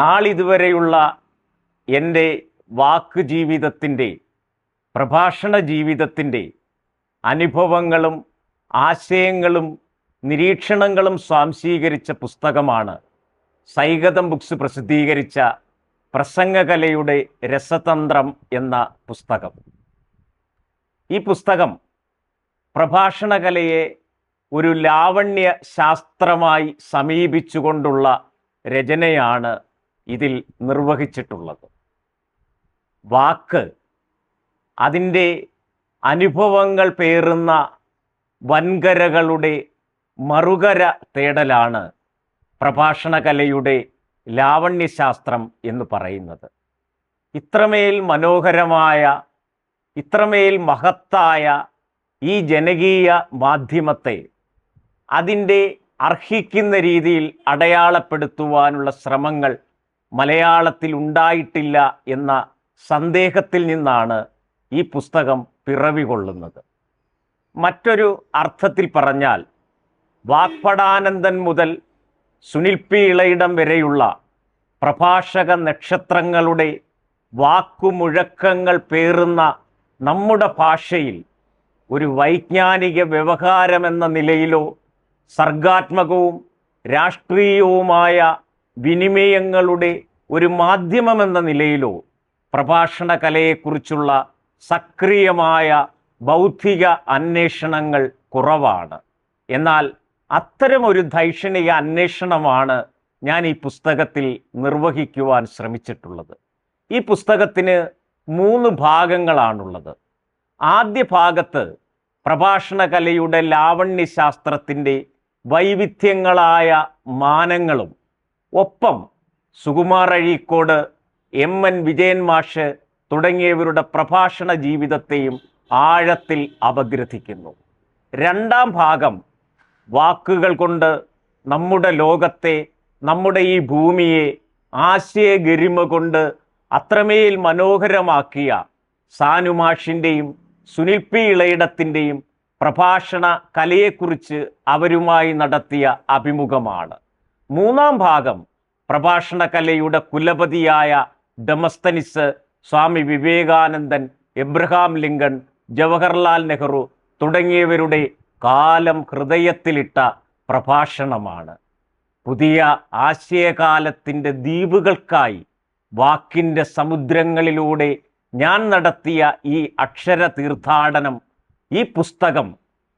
നാളിതുവരെയുള്ള എന്റെ വാക്ക് ജീവിതത്തിന്റെ പ്രഭാഷണ ജീവിതത്തിന്റെ അനുഭവങ്ങളും ആശയങ്ങളും നിരീക്ഷണങ്ങളും സ്വാംശീകരിച്ച പുസ്തകമാണ് സൈഗതം ബുക്സ് പ്രസിദ്ധീകരിച്ച പ്രസംഗകലയുടെ രസതന്ത്രം എന്ന പുസ്തകം. ഈ പുസ്തകം പ്രഭാഷണകലയെ ഒരു ലാവണ്യ ശാസ്ത്രമായി സമീപിച്ചുകൊണ്ടുള്ള രചനയാണ് ഇതിൽ നിർവഹിച്ചിട്ടുള്ളത്. വാക്ക് അതിന്റെ അനുഭവങ്ങൾ പേറുന്ന വൻകരകളുടെ മറുകര തേടലാണ് പ്രഭാഷണകലയുടെ ലാവണ്യശാസ്ത്രം എന്ന് പറയുന്നത്. ഇത്രമേൽ മനോഹരമായ ഇത്രമേൽ മഹത്തായ ഈ ജനകീയ മാധ്യമത്തെ അതിന്റെ അർഹിക്കുന്ന രീതിയിൽ അടയാളപ്പെടുത്തുവാനുള്ള ശ്രമങ്ങൾ മലയാളത്തിൽ ഉണ്ടായിട്ടില്ല എന്ന സന്ദേഹത്തിൽ നിന്നാണ് ഈ പുസ്തകം പിറവികൊള്ളുന്നത്. മറ്റൊരു അർത്ഥത്തിൽ പറഞ്ഞാൽ വാഗ്പടാനന്ദൻ മുതൽ സുനിൽ പി ഇളയിടം വരെയുള്ള പ്രഭാഷക നക്ഷത്രങ്ങളുടെ വാക്കുമുഴക്കങ്ങൾ പേറുന്ന നമ്മുടെ ഭാഷയിൽ ഒരു വൈജ്ഞാനിക വ്യവഹാരമെന്ന നിലയിലോ സർഗാത്മകവും രാഷ്ട്രീയവുമായ വിനിമയങ്ങളുടെ ഒരു മാധ്യമമെന്ന നിലയിലോ പ്രഭാഷണ കലയെക്കുറിച്ചുള്ള സക്രിയമായ ബൗദ്ധിക അന്വേഷണങ്ങൾ കുറവാണ്. എന്നാൽ അത്തരമൊരു ധൈഷണിക അന്വേഷണമാണ് ഞാൻ ഈ പുസ്തകത്തിൽ നിർവഹിക്കുവാൻ ശ്രമിച്ചിട്ടുള്ളത്. ഈ പുസ്തകത്തിന് മൂന്ന് ഭാഗങ്ങളാണുള്ളത്. ആദ്യ ഭാഗത്ത് പ്രഭാഷണ കലയുടെ ലാവണ്യശാസ്ത്രത്തിന്റെ വൈവിധ്യങ്ങളായ മാനങ്ങളും ഒപ്പം സുകുമാർ അഴീക്കോട് എം എൻ വിജയൻ മാഷ് തുടങ്ങിയവരുടെ പ്രഭാഷണ ജീവിതത്തെയും ആഴത്തിൽ അപഗ്രഥിക്കുന്നു. രണ്ടാം ഭാഗം വാക്കുകൾ കൊണ്ട് നമ്മുടെ ലോകത്തെ നമ്മുടെ ഈ ഭൂമിയെ ആശയഗരിമ കൊണ്ട് അത്രമേൽ മനോഹരമാക്കിയ സാനുമാഷിന്റെയും സുനിൽ പി ഇളയിടത്തിന്റെയും പ്രഭാഷണ കലയെക്കുറിച്ച് അവരുമായി നടത്തിയ അഭിമുഖമാണ്. മൂന്നാം ഭാഗം പ്രഭാഷണ കലയുടെ കുലപതിയായ Demosthenes Swami Vivekanandan Abraham Lincoln Jawaharlal Nehru തുടങ്ങിയവരുടെ കാലം ഹൃദയത്തിലിട്ട പ്രഭാഷണമാണ്. പുതിയ ആശയകാലത്തിന്റെ ദ്വീപുകൾക്കായി വാക്കിന്റെ സമുദ്രങ്ങളിലൂടെ ഞാൻ നടത്തിയ ഈ അക്ഷര തീർത്ഥാടനം ഈ പുസ്തകം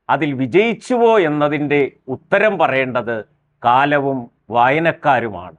അതിൽ വിജയിച്ചുവോ എന്നതിന്റെ ഉത്തരം പറയേണ്ടത് കാലവും വായനക്കാരുമാണ്.